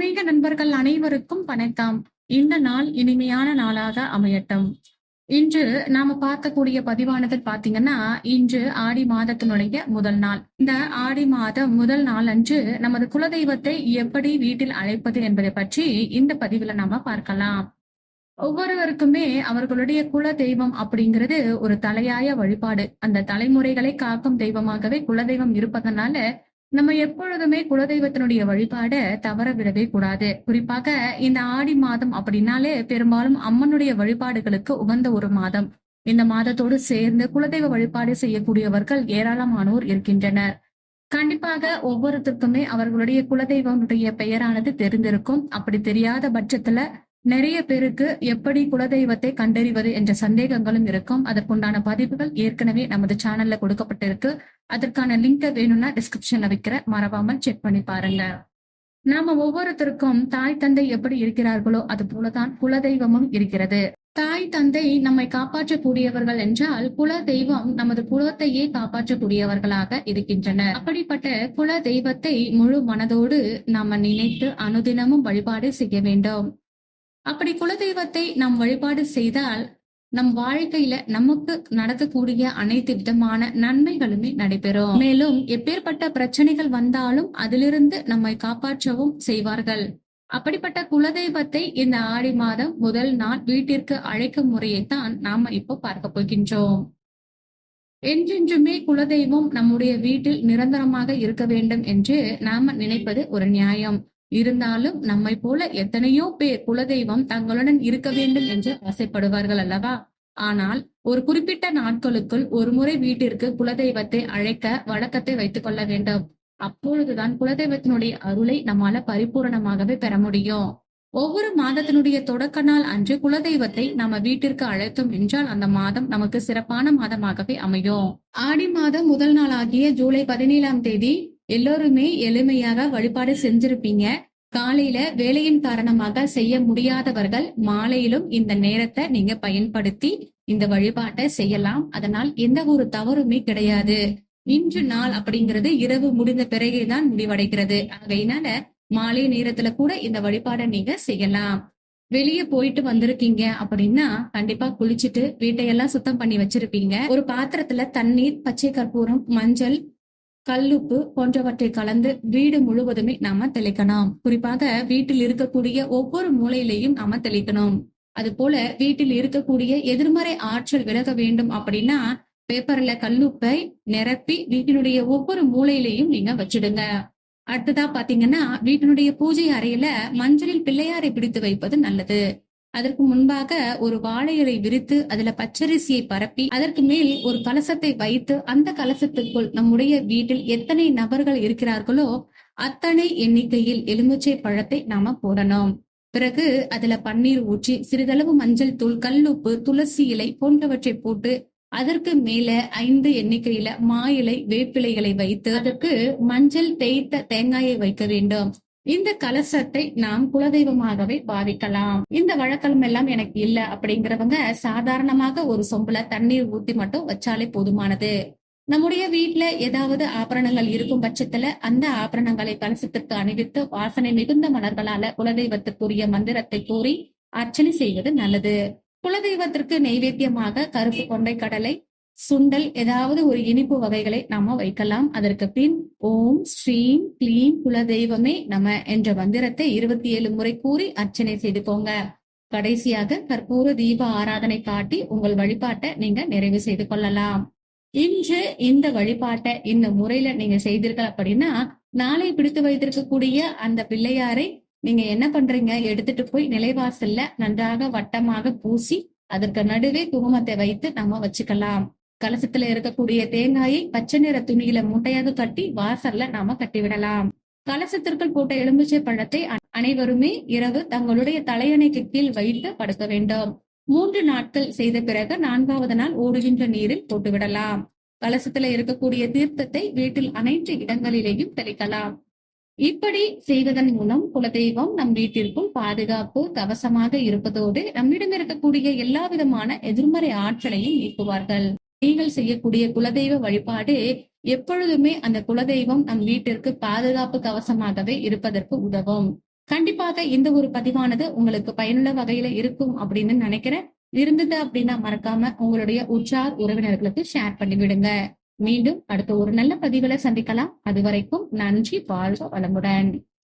ஆன்மீக நண்பர்கள் அனைவருக்கும் வணக்கம். இந்த நாள் இனிமையான நாளாக அமையட்டும். இன்று நாம பார்க்கக்கூடிய பதிவானது பாத்தீங்கன்னா இன்று ஆடி மாதத்தினுடைய முதல் நாள். இந்த ஆடி மாதம் முதல் நாள் அன்று நமது குலதெய்வத்தை எப்படி வீட்டில் அழைப்பது என்பதை பற்றி இந்த பதிவுல நாம பார்க்கலாம். ஒவ்வொருவருக்குமே அவர்களுடைய குல தெய்வம் அப்படிங்கிறது ஒரு தலையாய வழிபாடு. அந்த தலைமுறைகளை காக்கும் தெய்வமாகவே குலதெய்வம் இருப்பதனால நம்ம எப்பொழுதுமே குலதெய்வத்தினுடைய வழிபாட தவற விடவே கூடாது. குறிப்பாக இந்த ஆடி மாதம் அப்படின்னாலே பெரும்பாலும் அம்மனுடைய வழிபாடுகளுக்கு உகந்த ஒரு மாதம். இந்த மாதத்தோடு சேர்ந்து குலதெய்வ வழிபாடு செய்யக்கூடியவர்கள் ஏராளமானோர் இருக்கின்றனர். கண்டிப்பாக ஒவ்வொருத்தருக்குமே அவர்களுடைய குலதெய்வனுடைய பெயரானது தெரிந்திருக்கும். அப்படி தெரியாத பட்சத்துல நிறைய பேருக்கு எப்படி குலதெய்வத்தை கண்டறிவது என்ற சந்தேகங்களும் இருக்கும். அதற்குண்டான பதிவுகள் ஏற்கனவே நமது சேனல்ல கொடுக்கப்பட்டிருக்கு. அதற்கான லிங்கை வேணும்னா டிஸ்கிரிப்ஷன்ல வைக்கிற மறவாமல் செக் பண்ணி பாருங்க. நாம ஒவ்வொருத்தருக்கும் தாய் தந்தை எப்படி இருக்கிறார்களோ அது போலதான் குலதெய்வமும் இருக்கிறது. தாய் தந்தை நம்மை காப்பாற்றக்கூடியவர்கள் என்றால் குல தெய்வம் நமது குலத்தையே காப்பாற்றக்கூடியவர்களாக இருக்கின்றனர். அப்படிப்பட்ட குல தெய்வத்தை முழு மனதோடு நாம நினைத்து அனுதினமும் வழிபாடு செய்ய வேண்டும். அப்படி குலதெய்வத்தை நாம் வழிபாடு செய்தால் நம் வாழ்க்கையில நமக்கு நடக்கக்கூடிய அனைத்து விதமான நன்மைகளுமே நடைபெறும். மேலும் எப்பேற்பட்ட பிரச்சனைகள் வந்தாலும் அதிலிருந்து நம்மை காப்பாற்றவும் செய்வார்கள். அப்படிப்பட்ட குலதெய்வத்தை இந்த ஆடி மாதம் முதல் நாள் வீட்டிற்கு அழைக்கும் முறையைத்தான் நாம இப்போ பார்க்க போகின்றோம். என்றென்றுமே குலதெய்வம் நம்முடைய வீட்டில் நிரந்தரமாக இருக்க வேண்டும் என்று நாம நினைப்பது ஒரு நியாயம். இருந்தாலும் நம்மை போல எத்தனையோ பேர் குலதெய்வம் தங்களுடன் இருக்க வேண்டும் என்று ஆசைப்படுவார்கள் அல்லவா? ஆனால் ஒரு குறிப்பிட்ட நாட்களுக்குள் ஒரு முறை வீட்டிற்கு குலதெய்வத்தை அழைக்க வழக்கத்தை வைத்துக் கொள்ள வேண்டும். அப்பொழுதுதான் குலதெய்வத்தினுடைய அருளை நம்மால பரிபூரணமாகவே பெற முடியும். ஒவ்வொரு மாதத்தினுடைய தொடக்க நாள் அன்று குலதெய்வத்தை நம்ம வீட்டிற்கு அழைத்தோம் என்றால் அந்த மாதம் நமக்கு சிறப்பான மாதமாகவே அமையும். ஆடி மாதம் முதல் நாள் ஆகிய ஜூலை பதினேழாம் தேதி எல்லோருமே எளிமையாக வழிபாடு செஞ்சிருப்பீங்க. காலையில வேலையின் காரணமாக செய்ய முடியாதவர்கள் மாலையிலும் இந்த நேரத்தை நீங்க பயன்படுத்தி இந்த வழிபாட்டை செய்யலாம். அதனால் எந்த ஒரு தவறுமே கிடையாது. இன்று நாள் அப்படிங்கிறது இரவு முடிந்த பிறகேதான் முடிவடைகிறது. ஆகையினால மாலை நேரத்துல கூட இந்த வழிபாடை நீங்க செய்யலாம். வெளியே போயிட்டு வந்திருக்கீங்க அப்படின்னா கண்டிப்பா குளிச்சுட்டு வீட்டையெல்லாம் சுத்தம் பண்ணி வச்சிருப்பீங்க. ஒரு பாத்திரத்துல தண்ணீர் பச்சை கற்பூரம் மஞ்சள் கல்லுப்பு போன்றவற்றை கலந்து வீடு முழுவதுமே நாம தெளிக்கணும் குறிப்பாக வீட்டில் இருக்கக்கூடிய ஒவ்வொரு மூலையிலையும் நாம தெளிக்கணும். அது போல வீட்டில் இருக்கக்கூடிய எதிர்மறை ஆற்றல் விலக வேண்டும் அப்படின்னா பேப்பர்ல கல்லுப்பை நிரப்பி வீட்டினுடைய ஒவ்வொரு மூலையிலையும் நீங்க வச்சிடுங்க. அடுத்ததா பாத்தீங்கன்னா வீட்டினுடைய பூஜை அறையில மஞ்சளில் பிள்ளையாரை பிடித்து வைப்பது நல்லது. அதற்கு முன்பாக ஒரு வாழை இலை விரித்து அதுல பச்சரிசியை பரப்பி அதற்கு மேல் ஒரு கலசத்தை வைத்து அந்த கலசத்துக்குள் நம்முடைய வீட்டில் எத்தனை நபர்கள் இருக்கிறார்களோ அத்தனை எண்ணிக்கையில் எலுமிச்சை பழத்தை நாம போடணும். பிறகு அதுல பன்னீர் ஊற்றி சிறிதளவு மஞ்சள் தூள் கல்லுப்பு துளசி இலை போன்றவற்றை போட்டு அதற்கு மேல ஐந்து எண்ணிக்கையில மா இலை வேப்பிலைகளை வைத்து அதற்கு மஞ்சள் தேய்த்த தேங்காயை வைக்க வேண்டும். இந்த கலசத்தை நாம் குலதெய்வமாகவே பாவிக்கலாம். இந்த வழக்கம் எல்லாம் எனக்கு இல்ல அப்படிங்கிறவங்க சாதாரணமாக ஒரு சொம்புல தண்ணீர் ஊத்தி மட்டும் வச்சாலே போதுமானது. நம்முடைய வீட்டுல ஏதாவது ஆபரணங்கள் இருக்கும் பட்சத்துல அந்த ஆபரணங்களை கலசத்திற்கு அணிவித்து வாசனை மிகுந்த மலர்களால குலதெய்வத்துக்குரிய மந்திரத்தை கூறி அர்ச்சனை செய்வது நல்லது. குலதெய்வத்திற்கு நெய்வேத்தியமாக கருப்பு கொண்டை கடலை சுண்டல் ஏதாவது ஒரு இனிப்பு வகைகளை நாம வைக்கலாம். அதற்கு பின் ஓம் ஸ்ரீம் கிளீம் குலதெய்வமே நம என்ற மந்திரத்தை இருபத்தி ஏழு முறை கூறி அர்ச்சனை செய்துக்கோங்க கடைசியாக கற்பூர தீப ஆராதனை காட்டி உங்கள் வழிபாட்டை நீங்க நிறைவு செய்து கொள்ளலாம். இன்று இந்த வழிபாட்டை இந்த முறையில நீங்க செய்தீர்கள் அப்படின்னா நாளை பிடித்து வைத்திருக்கக்கூடிய அந்த பிள்ளையாரை நீங்க என்ன பண்றீங்க? எடுத்துட்டு போய் நிலைவாசல்ல நன்றாக வட்டமாக பூசி அதற்கு நடுவே குங்குமத்தை வைத்து நம்ம வச்சுக்கலாம். கலசத்துல இருக்கக்கூடிய தேங்காயை பச்சை நிற துணியில மூட்டையாக கட்டி வாசல்ல நாம கட்டிவிடலாம். கலசத்திற்குள் போட்ட எலுமிச்சை பழத்தை அனைவருமே இரவு தங்களுடைய தலையணைக்கு கீழ் வைத்து படுக்க வேண்டும். மூன்று நாட்கள் செய்த பிறகு நான்காவது நாள் ஓடுகின்ற நீரில் போட்டுவிடலாம். கலசத்துல இருக்கக்கூடிய தீர்த்தத்தை வீட்டில் அனைத்து இடங்களிலேயும் தெளிக்கலாம். இப்படி செய்வதன் மூலம் குலதெய்வம் நம் வீட்டிற்குள் பாதுகாப்பு கவசமாக இருப்பதோடு நம்மிடம் இருக்கக்கூடிய எல்லா விதமான எதிர்மறை ஆற்றலையும் நீக்குவார்கள். நீங்கள் செய்யக்கூடிய குலதெய்வ வழிபாடு எப்பொழுதுமே அந்த குலதெய்வம் நம் வீட்டிற்கு பாதுகாப்பு கவசமாகவே இருப்பதற்கு உதவும். கண்டிப்பாக இந்த ஒரு பதிவானது உங்களுக்கு பயனுள்ள வகையில இருக்கும் அப்படின்னு நினைக்கிறேன். இருந்தது அப்படின்னா மறக்காம உங்களுடைய உற்றார் உறவினர்களுக்கு ஷேர் பண்ணி விடுங்க மீண்டும் அடுத்த ஒரு நல்ல பதிவுல சந்திக்கலாம். அது வரைக்கும் நன்றி வாழ்க வளமுடன்.